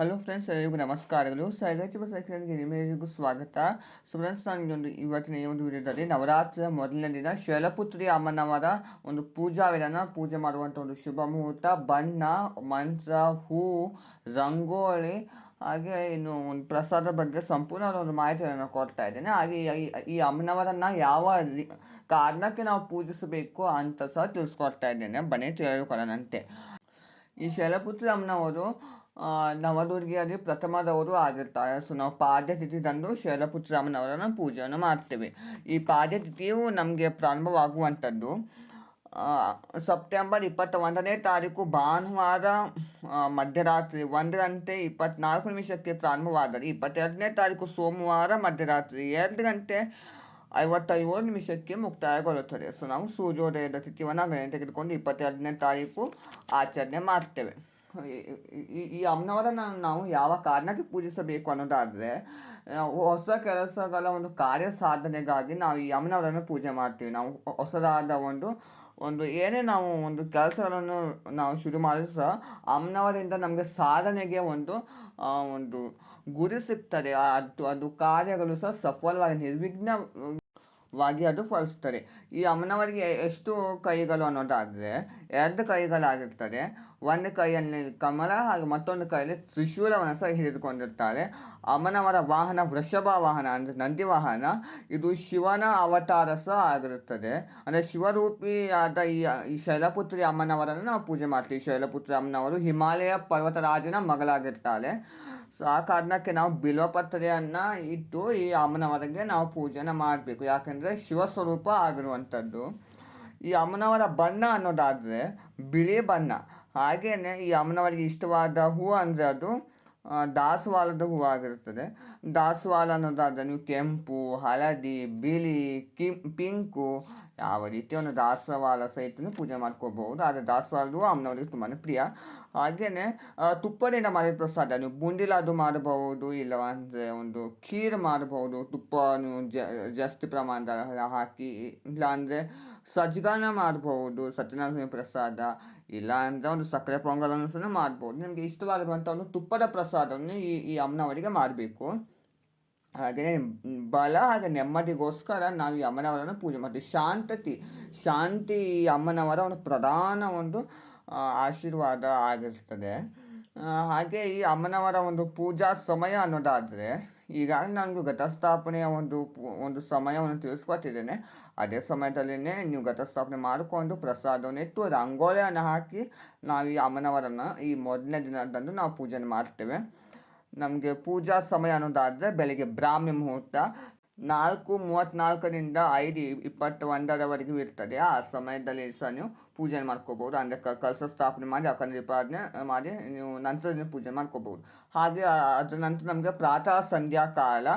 Friends, ಎಲ್ಲರಿಗೂ ನಮಸ್ಕಾರಗಳು. ಸೈಗಚಿಪ ಸೈಕಲ್ಗೆ ನಿಮ್ಮೆಲ್ಲರಿಗೂ ಸ್ವಾಗತ. ಸುಬ್ರಹ್ಮಣ್ಯ ಒಂದು ಇವತ್ತಿನ ಈ ಒಂದು ವಿಡಿಯೋದಲ್ಲಿ ನವರಾತ್ರಿಯ ಮೊದಲನೇ ದಿನ ಶೈಲಪುತ್ರಿ ಅಮ್ಮನವರ ಒಂದು ಪೂಜಾ ವಿಧಾನ ಪೂಜೆ ಮಾಡುವಂಥ ಒಂದು ಶುಭ ಮುಹೂರ್ತ. ಬಣ್ಣ, ಮಂಚ, ಹೂ, ರಂಗೋಲಿ, ಹಾಗೆ ಇನ್ನು ಒಂದು ಪ್ರಸಾದ ಬಗ್ಗೆ ಸಂಪೂರ್ಣ ಒಂದು ಮಾಹಿತಿಯನ್ನು ಕೊಡ್ತಾ ಇದ್ದೇನೆ. ಹಾಗೆ ಈ- ಅಮ್ಮನವರನ್ನು ಯಾವ ಕಾರಣಕ್ಕೆ ನಾವು ಪೂಜಿಸಬೇಕು ಅಂತ ಸಹ ತಿಳಿಸ್ಕೊಡ್ತಾ ಇದ್ದೇನೆ. ಬನ್ನಿ, ತಿಳಿದುಕೊಳ್ಳೋಣಂತೆ. ಈ ಶೈಲಪುತ್ರಿ ಅಮ್ಮನವರು ನವದುರ್ಗಿಯಲ್ಲಿ ಪ್ರಥಮದವರು ಆಗಿರ್ತಾರೆ. ಸೊ ನಾವು ಪಾದ್ಯ ತಂದು ಶೈಲಪುತ್ರಿ ಅಮ್ಮನವರನ್ನು ಪೂಜೆಯನ್ನು ಮಾಡ್ತೇವೆ. ಈ ಪಾದ್ಯತಿಥಿಯು ನಮಗೆ ಪ್ರಾರಂಭವಾಗುವಂಥದ್ದು ಸೆಪ್ಟೆಂಬರ್ ಇಪ್ಪತ್ತ ಒಂದನೇ ತಾರೀಕು ಭಾನುವಾರ ಮಧ್ಯರಾತ್ರಿ ಒಂದು ಗಂಟೆ ಇಪ್ಪತ್ನಾಲ್ಕು ನಿಮಿಷಕ್ಕೆ ಪ್ರಾರಂಭವಾದರೆ, ಇಪ್ಪತ್ತೆರಡನೇ ತಾರೀಕು ಸೋಮವಾರ ಮಧ್ಯರಾತ್ರಿ ಎರಡು ಗಂಟೆ ಐವತ್ತೈದು ನಿಮಿಷಕ್ಕೆ ಮುಕ್ತಾಯಗೊಳ್ಳುತ್ತದೆ. ಸೊ ನಾವು ಸೂರ್ಯೋದಯದ ತಿಥಿಯನ್ನು ಗಣನೆ ತೆಗೆದುಕೊಂಡು ಇಪ್ಪತ್ತೆರಡನೇ ತಾರೀಕು ಆಚರಣೆ ಮಾಡ್ತೇವೆ. ಈ- ಅಮ್ಮನವರನ್ನು ನಾವು ಯಾವ ಕಾರಣಕ್ಕೆ ಪೂಜಿಸಬೇಕು ಅನ್ನೋದಾದರೆ ಹೊಸ ಕೆಲಸಗಳ ಒಂದು ಕಾರ್ಯ ಸಾಧನೆಗಾಗಿ ನಾವು ಈ ಅಮ್ಮನವರನ್ನು ಪೂಜೆ ಮಾಡ್ತೀವಿ. ನಾವು ಹೊಸದಾದ ಒಂದು ಒಂದು ಏನೇ ನಾವು ಒಂದು ಕೆಲಸಗಳನ್ನು ನಾವು ಶುರು ಮಾಡಿದ್ರು ಸಹ, ಅಮ್ಮನವರಿಂದ ನಮಗೆ ಸಾಧನೆಗೆ ಒಂದು ಒಂದು ಗುರಿ ಸಿಗ್ತದೆ. ಅದು ಅದು ಕಾರ್ಯಗಳು ಸಹ ಸಫಲವಾಗಿ ನಿರ್ವಿಘ್ನ ವಾಗಿ ಅದು ಫಲಿಸ್ತದೆ ಈ ಅಮ್ಮನವರಿಗೆ ಎಷ್ಟು ಕೈಗಳು ಅನ್ನೋದಾದರೆ, ಎರಡು ಕೈಗಳಾಗಿರ್ತದೆ. ಒಂದು ಕೈಯಲ್ಲಿ ಕಮಲ ಹಾಗೂ ಮತ್ತೊಂದು ಕೈಯಲ್ಲಿ ತ್ರಿಶೂಲವನ್ನು ಸಹ ಹಿಡಿದುಕೊಂಡಿರ್ತಾರೆ ಅಮ್ಮನವರ ವಾಹನ ವೃಷಭ ವಾಹನ ಅಂದರೆ ನಂದಿ ವಾಹನ. ಇದು ಶಿವನ ಅವತಾರ ಸಹ ಆಗಿರುತ್ತದೆ. ಅಂದರೆ ಶಿವರೂಪಿಯಾದ ಈ ಈ ಶೈಲಪುತ್ರಿ ಅಮ್ಮನವರನ್ನು ನಾವು ಪೂಜೆ ಮಾಡ್ತೀವಿ. ಶೈಲಪುತ್ರಿ ಅಮ್ಮನವರು ಹಿಮಾಲಯ ಪರ್ವತರಾಜನ ಮಗಳಾಗಿರ್ತಾಳೆ. ಸೊ ಆ ಕಾರಣಕ್ಕೆ ನಾವು ಬಿಲ್ವಪತ್ರೆಯನ್ನು ಇಟ್ಟು ಈ ಅಮ್ಮನವರಿಗೆ ನಾವು ಪೂಜೆನ ಮಾಡಬೇಕು. ಯಾಕೆಂದರೆ ಶಿವಸ್ವರೂಪ ಆಗಿರುವಂಥದ್ದು. ಈ ಅಮ್ಮನವರ ಬಣ್ಣ ಅನ್ನೋದಾದರೆ ಬಿಳಿ ಬಣ್ಣ. ಹಾಗೆಯೇ ಈ ಅಮ್ಮನವರಿಗೆ ಇಷ್ಟವಾದ ಹೂವು ಅಂದರೆ ಅದು ದಾಸವಾಳದ ಹೂವು ಆಗಿರುತ್ತದೆ. ದಾಸವಾಳ ಅನ್ನೋದಾದರೆ ನೀವು ಕೆಂಪು, ಹಳದಿ, ಬಿಳಿ, ಕಿ, ಪಿಂಕು ಯಾವ ರೀತಿ ಒಂದು ದಾಸವಾಳ ಸಹಿತ ಪೂಜೆ ಮಾಡ್ಕೋಬಹುದು. ಆದರೆ ದಾಸವಾಳವೂ ಅಮ್ಮನವರಿಗೆ ತುಂಬಾ ಪ್ರಿಯ. ಹಾಗೆಯೇ ತುಪ್ಪದಿಂದ ಮಾಡಿದ ಪ್ರಸಾದ, ನೀವು ಬುಂದಿಲಾದು ಮಾಡಬಹುದು ಇಲ್ಲವಂದರೆ ಒಂದು ಖೀರ್ ಮಾಡಬಹುದು, ತುಪ್ಪ ನೀವು ಜ, ಜಾಸ್ತಿ ಪ್ರಮಾಣದಲ್ಲಿ ಹಾಕಿ ಇಲ್ಲಾಂದರೆ ಸಜ್ಗಾನ ಮಾಡಬಹುದು ಸತ್ಯನಾರಾಯಣ ಪ್ರಸಾದ, ಇಲ್ಲ ಅಂದರೆ ಒಂದು ಸಕ್ಕರೆ ಪೊಂಗಲನ್ನು ಸಹ ಮಾಡ್ಬೋದು ನಿಮಗೆ ಇಷ್ಟವಾಗಿರುವಂಥ ಒಂದು ತುಪ್ಪದ ಪ್ರಸಾದವನ್ನು ಈ ಈ ಅಮ್ಮನವರಿಗೆ ಮಾಡಬೇಕು. ಹಾಗೆಯೇ ಬಲ ಹಾಗೆ ನೆಮ್ಮದಿಗೋಸ್ಕರ ನಾವು ಈ ಅಮ್ಮನವರನ್ನು ಪೂಜೆ ಮಾಡ್ತೀವಿ. ಶಾಂತತಿ, ಶಾಂತಿ ಈ ಅಮ್ಮನವರ ಒಂದು ಪ್ರಧಾನ ಒಂದು ಆಶೀರ್ವಾದ ಆಗಿರ್ತದೆ. ಹಾಗೆ ಈ ಅಮ್ಮನವರ ಒಂದು ಪೂಜಾ ಸಮಯ ಅನ್ನೋದಾದರೆ ಈಗಾಗಲೇ ನಾನು ಘಟಸ್ಥಾಪನೆಯ ಒಂದು ಒಂದು ಸಮಯವನ್ನು ತಿಳಿಸ್ಕೊತಿದ್ದೇನೆ ಅದೇ ಸಮಯದಲ್ಲಿನೇ ನೀವು ಘಟಸ್ಥಾಪನೆ ಮಾಡಿಕೊಂಡು ಪ್ರಸಾದವನ್ನು ಇಟ್ಟು ರಂಗೋಲಿಯನ್ನು ಹಾಕಿ ನಾವು ಈ ಅಮ್ಮನವರನ್ನು ಈ ಮೊದಲನೇ ದಿನದಂದು ನಾವು ಪೂಜೆ ಮಾಡ್ತೇವೆ. ನಮಗೆ ಪೂಜಾ ಸಮಯ ಅನ್ನೋದಾದರೆ ಬೆಳಿಗ್ಗೆ ಬ್ರಾಹ್ಮಿ ಮುಹೂರ್ತ. ನಾಲ್ಕು ಮೂವತ್ತ್ನಾಲ್ಕರಿಂದ ಐದು ಇಪ್ಪತ್ತು ಒಂದರವರೆಗೂ ಇರ್ತದೆ ಆ ಸಮಯದಲ್ಲಿ ಸಹ ನೀವು ಪೂಜೆ ಮಾಡ್ಕೋಬೋದು. ಅಂದರೆ ಕ ಕಲಶ ಸ್ಥಾಪನೆ ಮಾಡಿ ಆ ಮಾಡಿ ನೀವು ನಂತರ ಪೂಜೆ ಮಾಡ್ಕೋಬೋದು. ಹಾಗೆ ಅದರ ನಂತರ ನಮಗೆ ಪ್ರಾತಃ ಸಂಧ್ಯಾ ಕಾಲ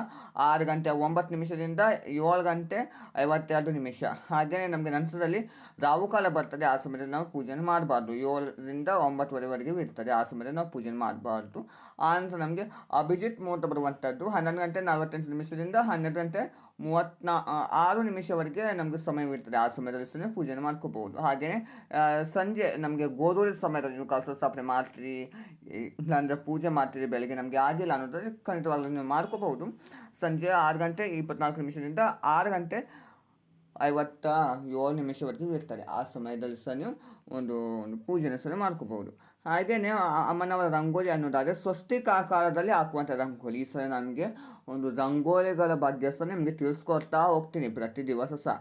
ಆರು ಗಂಟೆ ಒಂಬತ್ತು ನಿಮಿಷದಿಂದ ಏಳು ಗಂಟೆ ಐವತ್ತೆರಡು ನಿಮಿಷ. ಹಾಗೆಯೇ ನಮಗೆ ನಂತರದಲ್ಲಿ ರಾಹುಕಾಲ ಬರ್ತದೆ. ಆ ಸಮಯದಲ್ಲಿ ನಾವು ಪೂಜೆಯನ್ನು ಮಾಡಬಾರ್ದು. ಏಳರಿಂದ ಒಂಬತ್ತುವರೆವರೆಗೆ ಇರ್ತದೆ. ಆ ಸಮಯದಲ್ಲಿ ನಾವು ಪೂಜೆ ಮಾಡಬಾರ್ದು. ಆ ನಂತರ ನಮಗೆ ಅಭಿಜಿತ್ ಮುಹೂರ್ತ ಬರುವಂಥದ್ದು ಹನ್ನೊಂದು ಗಂಟೆ ನಲವತ್ತೆಂಟು ನಿಮಿಷದಿಂದ ಹನ್ನೆರಡು ಗಂಟೆ ಮೂವತ್ನಾ ಆ, ಆರು ನಿಮಿಷವರೆಗೆ ನಮಗೆ ಸಮಯವಿರ್ತದೆ ಆ ಸಮಯದಲ್ಲಿ ಸಹ ಪೂಜೆಯನ್ನು ಮಾಡ್ಕೋಬಹುದು ಹಾಗೆಯೇ ಸಂಜೆ ನಮಗೆ ಗೋಧೂಳಿ ಸಮಯದಲ್ಲಿ ನೀವು ಕಲಶ ಸ್ಥಾಪನೆ ಮಾಡ್ತೀರಿ ಇಲ್ಲಾಂದರೆ ಪೂಜೆ ಮಾಡ್ತೀರಿ ಬೆಳಗ್ಗೆ ನಮಗೆ ಆಗಿಲ್ಲ ಅನ್ನೋದಾದರೆ ಖಂಡಿತವಾಗಲೂ ನೀವು ಮಾಡ್ಕೋಬಹುದು ಸಂಜೆ ಆರು ಗಂಟೆ ಇಪ್ಪತ್ನಾಲ್ಕು ನಿಮಿಷದಿಂದ ಆರು ಗಂಟೆ ಐವತ್ತ ಏಳು ನಿಮಿಷವರೆಗೂ ಇರ್ತಾರೆ. ಆ ಸಮಯದಲ್ಲಿ ಸಹ ನೀವು ಒಂದು ಒಂದು ಪೂಜೆನ ಸಹ ಮಾಡ್ಕೋಬಹುದು ಹಾಗೆಯೇ ಅಮ್ಮನವರ ರಂಗೋಲಿ ಅನ್ನೋದಾದರೆ ಸ್ವಸ್ತಿಕ್ ಆಕಾರದಲ್ಲಿ ಹಾಕುವಂಥ ರಂಗೋಲಿ. ಈ ಸಲ ನನಗೆ ಒಂದು ರಂಗೋಲಿಗಳ ಬಗ್ಗೆ ಸಹ ನಿಮಗೆ ತಿಳಿಸ್ಕೊಡ್ತಾ ಹೋಗ್ತೀನಿ ಪ್ರತಿ ದಿವಸ ಸಹ.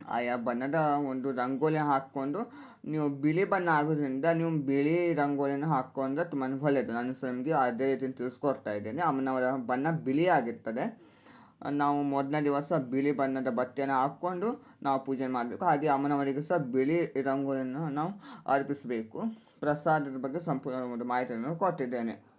ಆಯಾ ಬಣ್ಣದ ಒಂದು ರಂಗೋಲಿ ಹಾಕ್ಕೊಂಡು ನೀವು ಬಿಳಿ ಬಣ್ಣ ಆಗೋದ್ರಿಂದ ನೀವು ಬಿಳಿ ರಂಗೋಲಿನ ಹಾಕ್ಕೊಂಡ್ರೆ ತುಂಬಾ ಒಳ್ಳೆಯದು ನಾನು ಸಹ ನಿಮಗೆ ಅದೇ ರೀತಿ ತಿಳಿಸ್ಕೊಡ್ತಾ ಇದ್ದೇನೆ. ಅಮ್ಮನವರ ಬಣ್ಣ ಬಿಳಿ ಆಗಿರ್ತದೆ. ನಾವು ಮೊದಲನೇ ದಿವಸ ಬಿಳಿ ಬಣ್ಣದ ಬಟ್ಟೆಯನ್ನು ಹಾಕ್ಕೊಂಡು ನಾವು ಪೂಜೆ ಮಾಡಬೇಕು. ಹಾಗೆ ಅಮ್ಮನವರಿಗೆ ಸಹ ಬಿಳಿ ರಂಗೋಲಿಯನ್ನು ನಾವು ಅರ್ಪಿಸಬೇಕು. ಪ್ರಸಾದದ ಬಗ್ಗೆ ಸಂಪೂರ್ಣ ಒಂದು ಮಾಹಿತಿಯನ್ನು ಕೊಟ್ಟಿದ್ದೇನೆ.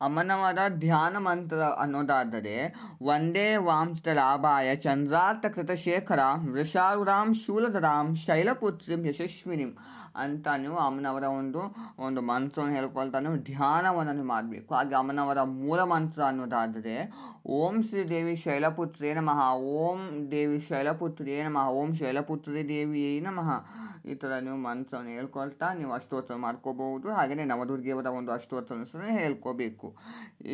ಅಮನವರ ಧ್ಯಾನ ಮಂತ್ರ ಅನ್ನೋದಾದರೆ ಒಂದೇ ವಾಂಶ ಲಾಭಾಯ ಚಂದ್ರಾರ್ಥ ಕೃತಶೇಖರ ವೃಷಾರುರಾಮ್ ಶೂಲಧರಾಮ್ ಶೈಲಪುತ್ರಿಂ ಯಶಸ್ವಿನಿಂ ಅಂತ ನೀವು ಅಮ್ಮನವರ ಒಂದು ಒಂದು ಮಂತ್ರವನ್ನು ಹೇಳ್ಕೊಳ್ತಾ ನೀವು ಧ್ಯಾನವನ್ನು ಮಾಡಬೇಕು. ಹಾಗೆ ಅಮ್ಮನವರ ಮೂಲ ಮಂತ್ರ ಅನ್ನೋದಾದರೆ, ಓಂ ಶ್ರೀ ದೇವಿ ಶೈಲಪುತ್ರಿಯೇ ನಮಃ, ಓಂ ದೇವಿ ಶೈಲಪುತ್ರಿಯೇ ನಮಃ, ಓಂ ಶೈಲಪುತ್ರಿ ದೇವಿಯೇ ನಮಃ ಈ ಥರ ನೀವು ಮನಸ್ಸನ್ನು ಹೇಳ್ಕೊಳ್ತಾ ನೀವು ಅಷ್ಟೋತ್ತರ ಮಾಡ್ಕೋಬಹುದು. ಹಾಗೆಯೇ ನವದುರ್ಗಿಯವರ ಒಂದು ಅಷ್ಟೋತ್ತರ ಸಹ ಹೇಳ್ಕೋಬೇಕು.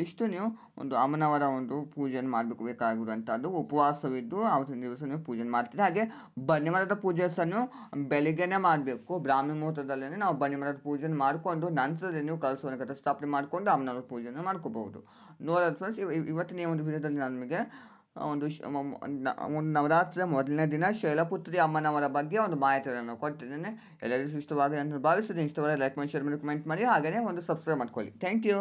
ಇಷ್ಟು ನೀವು ಒಂದು ಅಮ್ಮನವರ ಒಂದು ಪೂಜೆಯನ್ನು ಮಾಡಬೇಕು ಬೇಕಾಗಿರುವಂಥದ್ದು ಉಪವಾಸವಿದ್ದು ಅವತ್ತಿನ ದಿವಸ ನೀವು ಪೂಜೆ ಮಾಡ್ತೀರಿ. ಹಾಗೆ ಬನ್ನಿಮರದ ಪೂಜೆಸನ್ನು ಪೂಜೆ ಬೆಳಿಗ್ಗೆನೇ ಮಾಡಬೇಕು. ಬ್ರಾಹ್ಮಿ ಮುಹೂರ್ತದಲ್ಲೇ ನಾವು ಬನ್ನಿಮರದ ಪೂಜೆಯನ್ನು ಮಾಡಿಕೊಂಡು ನಂತರದಲ್ಲಿ ನೀವು ಕಲಸವನ್ನು ಕಥ ಸ್ಥಾಪನೆ ಮಾಡಿಕೊಂಡು ಅಮ್ಮನವರ ಪೂಜೆಯನ್ನು ಮಾಡ್ಕೋಬಹುದು. ನೋಡೋದು ಫ್ರೆಂಡ್ಸ್ ಇವತ್ತಿನ ಒಂದು ವಿಡಿಯೋದಲ್ಲಿ ನಿಮಗೆ ಒಂದು ಒಂದು ನವರಾತ್ರಿಯ ಮೊದಲನೇ ದಿನ ಶೈಲಪುತ್ರಿ ಅಮ್ಮನವರ ಬಗ್ಗೆ ಒಂದು ಮಾಹಿತಿಯನ್ನು ಕೊಟ್ಟಿದ್ದೇನೆ. ಎಲ್ಲರಿಗೂ ಇಷ್ಟವಾಗಿ ಅಂತ ಭಾವಿಸಿದ್ದೀನಿ ಇಷ್ಟವಾದ ಲೈಕ್ ಮಾಡಿ ಶೇರ್ ಮಾಡಿ ಕಮೆಂಟ್ ಮಾಡಿ. ಹಾಗೆಯೇ ಒಂದು ಸಬ್ಸ್ಕ್ರೈಬ್ ಮಾಡ್ಕೊಳ್ಳಿ. Thank you